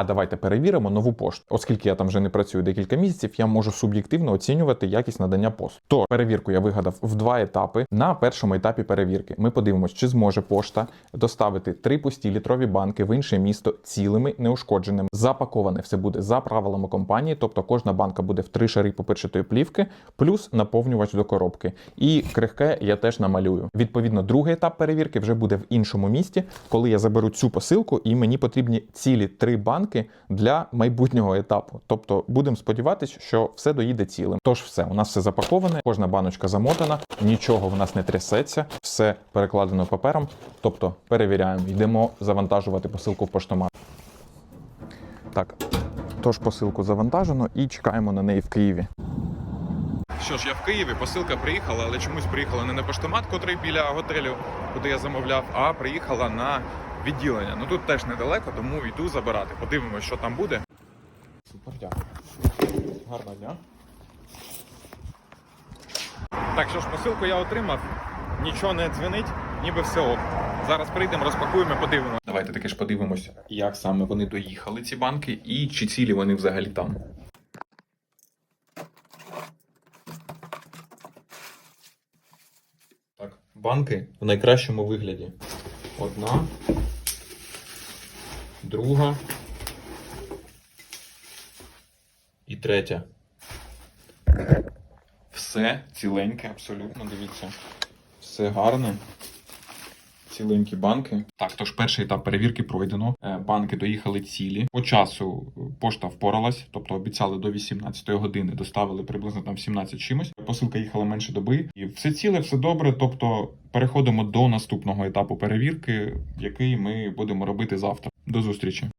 А давайте перевіримо нову пошту. Оскільки я там вже не працюю декілька місяців, я можу суб'єктивно оцінювати якість надання послуг. То перевірку я вигадав в два етапи. На першому етапі перевірки ми подивимося, чи зможе пошта доставити три пусті літрові банки в інше місто цілими, неушкодженими. Запаковане все буде за правилами компанії, тобто кожна банка буде в три шари попирчатої плівки, плюс наповнювач до коробки. І крихке я теж намалюю. Відповідно, другий етап перевірки вже буде в іншому місті, коли я заберу цю посилку, і мені потрібні цілі три банки для майбутнього етапу. Тобто будемо сподіватися, що все доїде цілим. Тож все, у нас все запаковане, кожна баночка замотана, нічого в нас не трясеться, все перекладено папером. Тобто перевіряємо, йдемо завантажувати посилку в поштомат. Так, тож посилку завантажено і чекаємо на неї в Києві. Що ж, я в Києві, посилка приїхала, але чомусь приїхала не на поштомат, котрий біля готелю, куди я замовляв, а приїхала на відділення. Ну тут теж недалеко, тому йду забирати. Подивимось, що там буде. Супер, дякую. Гарного дня. Так, що ж, посилку я отримав, нічого не дзвенить, ніби все ок. Зараз прийдемо, розпакуємо, подивимося. Давайте таки ж подивимося, як саме вони доїхали, ці банки, і чи цілі вони взагалі там. Так, банки в найкращому вигляді. Одна, друга і третя. Все ціленьке, абсолютно, дивіться. Все гарне. Ціленькі банки. Так, тож перший етап перевірки пройдено. Е, Банки доїхали цілі. По часу е, пошта впоралась, тобто обіцяли до 18 години, доставили приблизно там 17 чимось. Посилка їхала менше доби, і все ціле, все добре. Тобто переходимо до наступного етапу перевірки, який ми будемо робити завтра. До зустрічі.